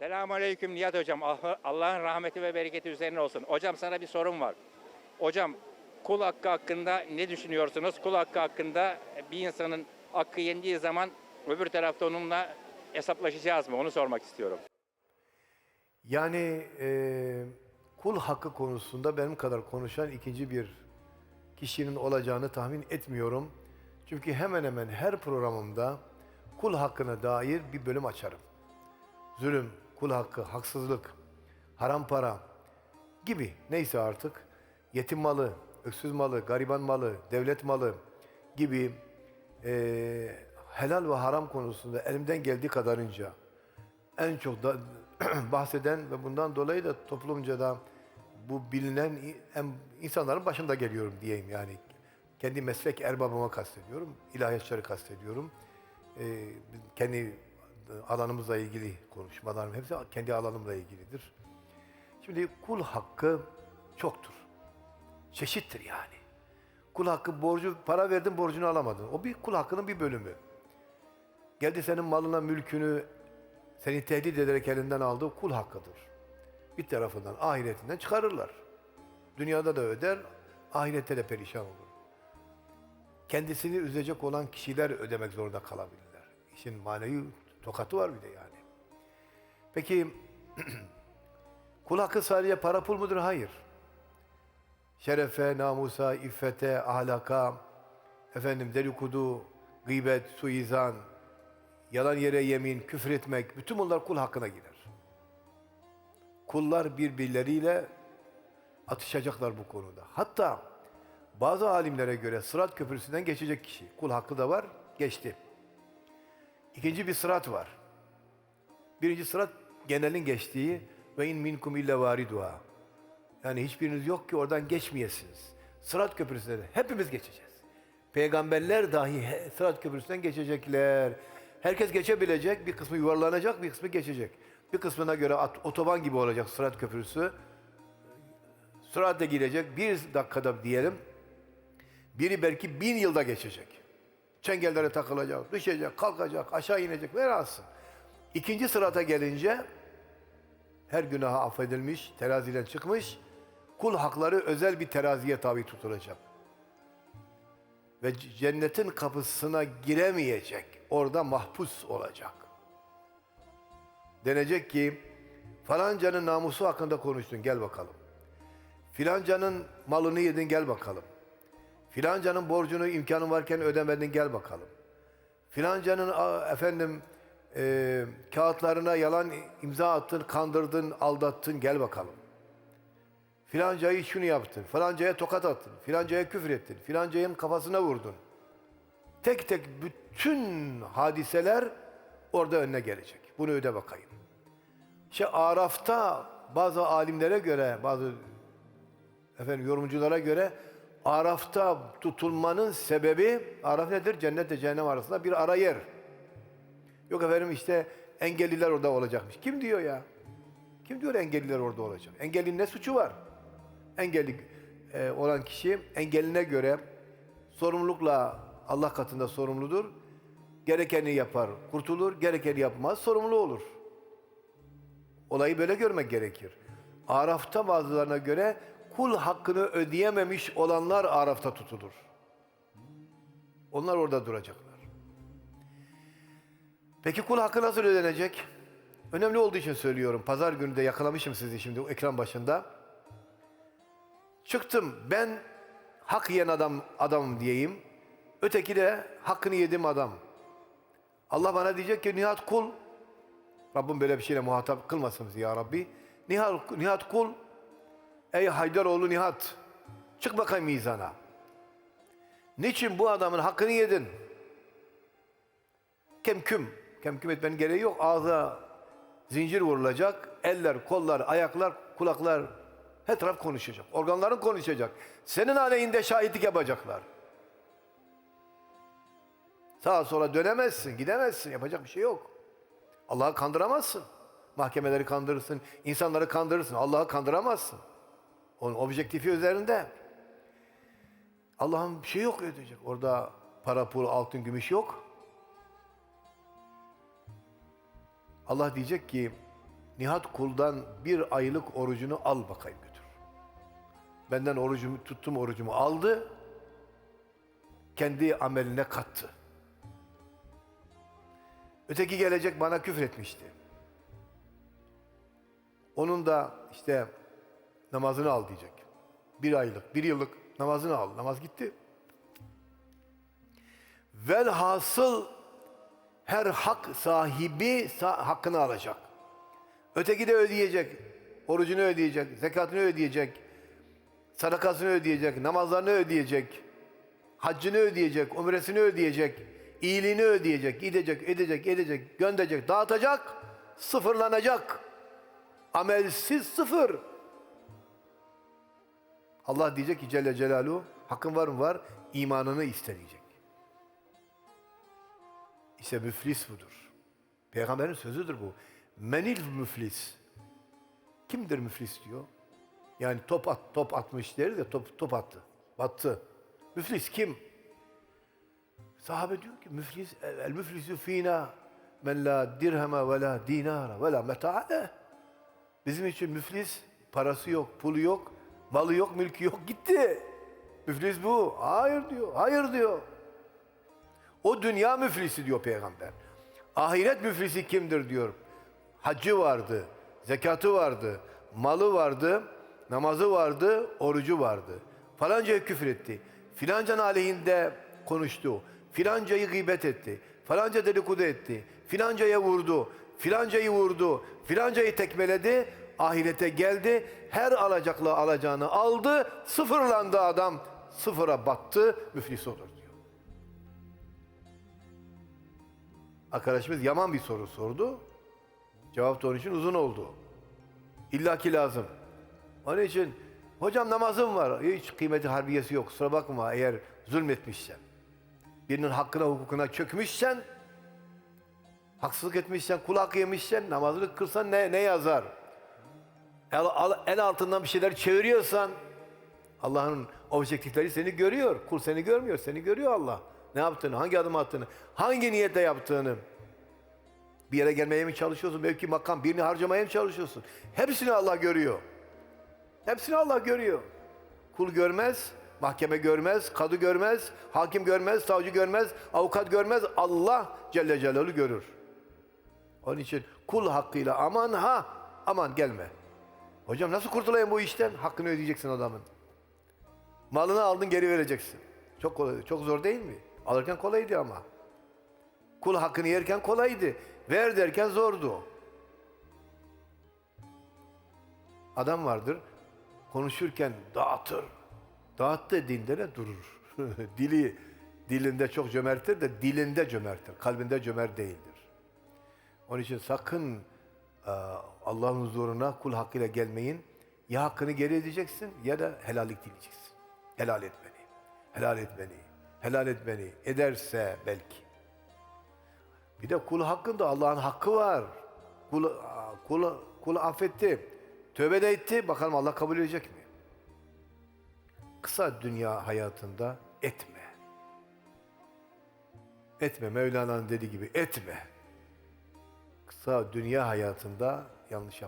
Selamun Aleyküm Nihat Hocam. Ah- Allah'ın rahmeti ve bereketi üzerine olsun. Hocam sana bir sorum var. Hocam kul hakkı hakkında ne düşünüyorsunuz? Kul hakkı hakkında bir insanın hakkı yendiği zaman öbür tarafta onunla hesaplaşacağız mı? Onu sormak istiyorum. Yani e, kul hakkı konusunda benim kadar konuşan ikinci bir kişinin olacağını tahmin etmiyorum. Çünkü hemen hemen her programımda kul hakkına dair bir bölüm açarım. Zulüm, kul hakkı, haksızlık, haram para gibi neyse artık yetim malı, öksüz malı, gariban malı, devlet malı gibi e, helal ve haram konusunda elimden geldiği kadarınca en çok da bahseden ve bundan dolayı da toplumca da bu bilinen insanların başında geliyorum diyeyim yani. Kendi meslek erbabıma kastediyorum, ilahiyatçıları kastediyorum. Ee, kendi alanımızla ilgili konuşmalarım hepsi kendi alanımla ilgilidir. Şimdi kul hakkı çoktur. Çeşittir yani. Kul hakkı borcu, para verdin borcunu alamadın. O bir kul hakkının bir bölümü. Geldi senin malına, mülkünü seni tehdit ederek elinden aldığı kul hakkıdır. Bir tarafından ahiretinden çıkarırlar. Dünyada da öder, ahirette de perişan olur. Kendisini üzecek olan kişiler ödemek zorunda kalabilirler. İşin manevi tokatı var bir de yani. Peki kul hakkı sadece para pul mudur? Hayır. Şerefe, namusa, iffete, ahlaka, efendim dedikodu, gıybet, suizan, yalan yere yemin, küfür etmek, bütün bunlar kul hakkına girer. Kullar birbirleriyle atışacaklar bu konuda. Hatta bazı alimlere göre sırat köprüsünden geçecek kişi, kul hakkı da var, geçti. İkinci bir sırat var. Birinci sırat genelin geçtiği ve in minkum illa variduha. Yani hiçbiriniz yok ki oradan geçmeyesiniz. Sırat köprüsüne de hepimiz geçeceğiz. Peygamberler dahi Sırat köprüsünden geçecekler. Herkes geçebilecek, bir kısmı yuvarlanacak, bir kısmı geçecek. Bir kısmına göre at- otoban gibi olacak Sırat köprüsü. Süratle girecek, bir dakikada diyelim. Biri belki bin yılda geçecek. Çengellere takılacak, düşecek, kalkacak, aşağı inecek, velhasıl. İkinci sırata gelince her günaha affedilmiş, teraziden çıkmış, kul hakları özel bir teraziye tabi tutulacak. Ve cennetin kapısına giremeyecek, orada mahpus olacak. Denecek ki, falancanın namusu hakkında konuştun, gel bakalım. Filancanın malını yedin, gel bakalım. Filancanın borcunu imkanın varken ödemedin, gel bakalım. Filancanın efendim e, kağıtlarına yalan imza attın, kandırdın, aldattın, gel bakalım. Filancayı şunu yaptın, filancaya tokat attın, filancaya küfür ettin, filancanın kafasına vurdun. Tek tek bütün hadiseler orada önüne gelecek. Bunu öde bakayım. İşte Araf'ta bazı alimlere göre, bazı efendim yorumculara göre Araf'ta tutulmanın sebebi, Araf nedir? Cennetle cehennem arasında bir ara yer. Yok efendim işte engelliler orada olacakmış. Kim diyor ya? Kim diyor engelliler orada olacak? Engellinin ne suçu var? Engelli e, olan kişi engeline göre sorumlulukla Allah katında sorumludur. Gerekeni yapar, kurtulur. Gerekeni yapmaz, sorumlu olur. Olayı böyle görmek gerekir. Araf'ta bazılarına göre kul hakkını ödeyememiş olanlar Araf'ta tutulur. Onlar orada duracaklar. Peki kul hakkı nasıl ödenecek? Önemli olduğu için söylüyorum. Pazar günü de yakalamışım sizi şimdi ekran başında. Çıktım ben hak yiyen adam adamım diyeyim. Öteki de hakkını yedim adam. Allah bana diyecek ki Nihat kul Rabbim böyle bir şeyle muhatap kılmasın bizi ya Rabbi. Nihat, Nihat kul ey Haydaroğlu Nihat çık bakayım mizana. Niçin bu adamın hakkını yedin? Kemküm. Kemküm etmenin gereği yok. Ağza zincir vurulacak. Eller, kollar, ayaklar, kulaklar her taraf konuşacak. Organların konuşacak. Senin aleyhinde şahitlik yapacaklar. Sağa sola dönemezsin, gidemezsin. Yapacak bir şey yok. Allah'ı kandıramazsın. Mahkemeleri kandırırsın, insanları kandırırsın. Allah'ı kandıramazsın. Onun objektifi üzerinde. Allah'ın bir şey yok ödeyecek. Orada para, pul, altın, gümüş yok. Allah diyecek ki Nihat kuldan bir aylık orucunu al bakayım götür. Benden orucumu tuttum orucumu aldı. Kendi ameline kattı. Öteki gelecek bana küfür etmişti. Onun da işte namazını al diyecek. Bir aylık, bir yıllık namazını al. Namaz gitti. Velhasıl her hak sahibi sa- hakkını alacak. Öteki de ödeyecek. Orucunu ödeyecek, zekatını ödeyecek, sadakasını ödeyecek, namazlarını ödeyecek, haccını ödeyecek, umresini ödeyecek, iyiliğini ödeyecek, gidecek, edecek, edecek, gönderecek, dağıtacak, sıfırlanacak. Amelsiz sıfır. Allah diyecek ki Celle Celaluhu, hakkın var mı var, imanını isteyecek. İşte müflis budur. Peygamberin sözüdür bu. Menil müflis. Kimdir müflis diyor? Yani top at, top atmış deriz de top, top attı. Battı. Müflis kim? Sahabe diyor ki müflis, el müflisu fina men la dirheme ve la dinara ve la meta'ale. Bizim için müflis parası yok, pulu yok, malı yok, mülkü yok gitti. Müflis bu. Hayır diyor. Hayır diyor. O dünya müflisi diyor peygamber. Ahiret müflisi kimdir diyor. Hacı vardı, zekatı vardı, malı vardı, namazı vardı, orucu vardı. Falancaya küfür etti. Filancanın aleyhinde konuştu. Filancayı gıybet etti. Falanca dedikodu etti. Filancaya vurdu. Filancayı vurdu. Filancayı tekmeledi. Ahirete geldi. Her alacaklı alacağını aldı. Sıfırlandı adam. Sıfıra battı. Müflis olur diyor. Arkadaşımız yaman bir soru sordu. Cevap da onun için uzun oldu. İlla ki lazım. Onun için hocam namazım var. Hiç kıymeti harbiyesi yok. Kusura bakma eğer zulmetmişsen. Birinin hakkına hukukuna çökmüşsen, haksızlık etmişsen, kul hakkı yemişsen, namazını kırsan ne, ne yazar? El, el altından bir şeyler çeviriyorsan, Allah'ın objektifleri seni görüyor. Kul seni görmüyor, seni görüyor Allah. Ne yaptığını, hangi adım attığını, hangi niyetle yaptığını. Bir yere gelmeye mi çalışıyorsun? Belki makam birini harcamaya mı çalışıyorsun? Hepsini Allah görüyor. Hepsini Allah görüyor. Kul görmez, mahkeme görmez, kadı görmez, hakim görmez, savcı görmez, avukat görmez. Allah Celle Celaluhu görür. Onun için kul hakkıyla aman ha, aman gelme. Hocam nasıl kurtulayım bu işten? Hakkını ödeyeceksin adamın. Malını aldın geri vereceksin. Çok kolay, çok zor değil mi? Alırken kolaydı ama. Kul hakkını yerken kolaydı. Ver derken zordu. Adam vardır, konuşurken dağıtır. Dağıt dediğinde de durur. Dili dilinde çok cömerttir de dilinde cömerttir. Kalbinde cömert değildir. Onun için sakın Allah'ın huzuruna kul hakkıyla gelmeyin. Ya hakkını geri edeceksin ya da helallik dileyeceksin. Helal et beni. Helal et beni. Helal et beni. Ederse belki. Bir de kul hakkında Allah'ın hakkı var. Kul, kul, kul affetti. Tövbe de etti. Bakalım Allah kabul edecek mi? Kısa dünya hayatında etme. Etme. Mevlana'nın dediği gibi etme. Kısa dünya hayatında yanlış yapma.